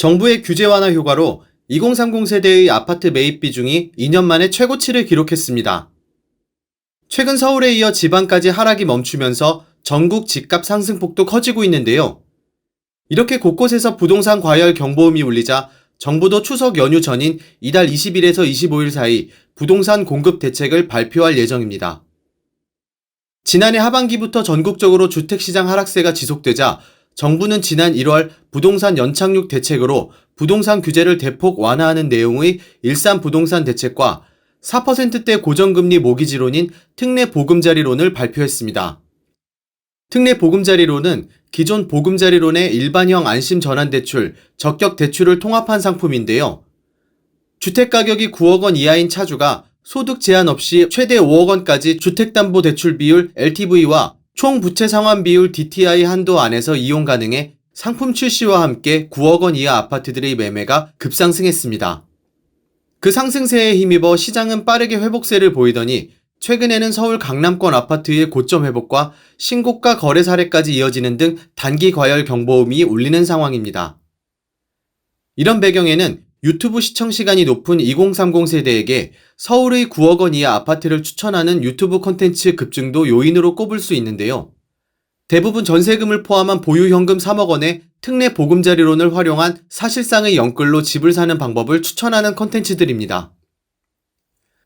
정부의 규제 완화 효과로 2030 세대의 아파트 매입 비중이 2년 만에 최고치를 기록했습니다. 최근 서울에 이어 지방까지 하락이 멈추면서 전국 집값 상승폭도 커지고 있는데요. 이렇게 곳곳에서 부동산 과열 경보음이 울리자 정부도 추석 연휴 전인 이달 20일에서 25일 사이 부동산 공급 대책을 발표할 예정입니다. 지난해 하반기부터 전국적으로 주택시장 하락세가 지속되자 정부는 지난 1월 부동산 연착륙 대책으로 부동산 규제를 대폭 완화하는 내용의 일산 부동산 대책과 4%대 고정금리 모기지론인 특례 보금자리론을 발표했습니다. 특례 보금자리론은 기존 보금자리론의 일반형 안심 전환 대출, 적격 대출을 통합한 상품인데요. 주택 가격이 9억 원 이하인 차주가 소득 제한 없이 최대 5억 원까지 주택담보대출 비율 LTV와 총 부채 상환 비율 DTI 한도 안에서 이용 가능해 상품 출시와 함께 9억 원 이하 아파트들의 매매가 급상승했습니다. 그 상승세에 힘입어 시장은 빠르게 회복세를 보이더니 최근에는 서울 강남권 아파트의 고점 회복과 신고가 거래 사례까지 이어지는 등 단기 과열 경보음이 울리는 상황입니다. 이런 배경에는 유튜브 시청 시간이 높은 2030 세대에게 서울의 9억 원 이하 아파트를 추천하는 유튜브 콘텐츠 급증도 요인으로 꼽을 수 있는데요. 대부분 전세금을 포함한 보유 현금 3억 원의 특례 보금자리론을 활용한 사실상의 영끌로 집을 사는 방법을 추천하는 콘텐츠들입니다.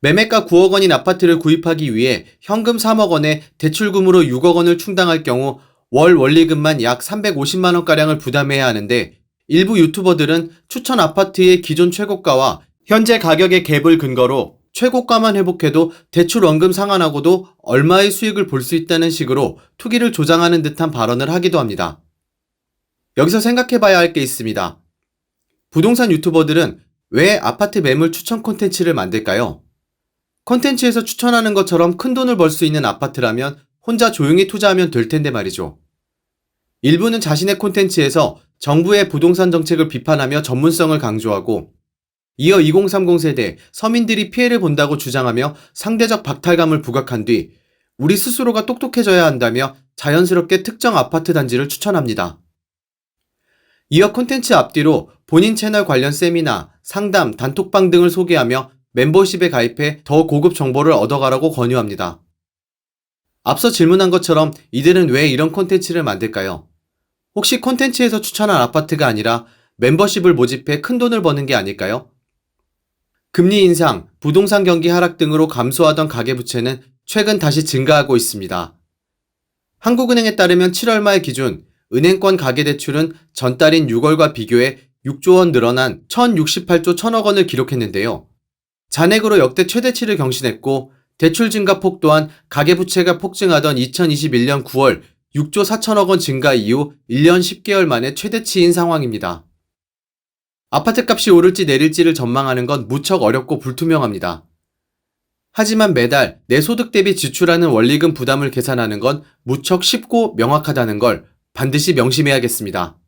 매매가 9억 원인 아파트를 구입하기 위해 현금 3억 원에 대출금으로 6억 원을 충당할 경우 월 원리금만 약 350만 원가량을 부담해야 하는데 일부 유튜버들은 추천 아파트의 기존 최고가와 현재 가격의 갭을 근거로 최고가만 회복해도 대출 원금 상환하고도 얼마의 수익을 볼 수 있다는 식으로 투기를 조장하는 듯한 발언을 하기도 합니다. 여기서 생각해 봐야 할 게 있습니다. 부동산 유튜버들은 왜 아파트 매물 추천 콘텐츠를 만들까요? 콘텐츠에서 추천하는 것처럼 큰 돈을 벌 수 있는 아파트라면 혼자 조용히 투자하면 될 텐데 말이죠. 일부는 자신의 콘텐츠에서 정부의 부동산 정책을 비판하며 전문성을 강조하고 이어 2030 세대 서민들이 피해를 본다고 주장하며 상대적 박탈감을 부각한 뒤 우리 스스로가 똑똑해져야 한다며 자연스럽게 특정 아파트 단지를 추천합니다. 이어 콘텐츠 앞뒤로 본인 채널 관련 세미나, 상담, 단톡방 등을 소개하며 멤버십에 가입해 더 고급 정보를 얻어가라고 권유합니다. 앞서 질문한 것처럼 이들은 왜 이런 콘텐츠를 만들까요? 혹시 콘텐츠에서 추천한 아파트가 아니라 멤버십을 모집해 큰 돈을 버는 게 아닐까요? 금리 인상, 부동산 경기 하락 등으로 감소하던 가계부채는 최근 다시 증가하고 있습니다. 한국은행에 따르면 7월 말 기준 은행권 가계대출은 전달인 6월과 비교해 6조 원 늘어난 1068조 1000억 원을 기록했는데요. 잔액으로 역대 최대치를 경신했고 대출 증가 폭 또한 가계부채가 폭증하던 2021년 9월 6조 4천억 원 증가 이후 1년 10개월 만에 최대치인 상황입니다. 아파트 값이 오를지 내릴지를 전망하는 건 무척 어렵고 불투명합니다. 하지만 매달 내 소득 대비 지출하는 원리금 부담을 계산하는 건 무척 쉽고 명확하다는 걸 반드시 명심해야겠습니다.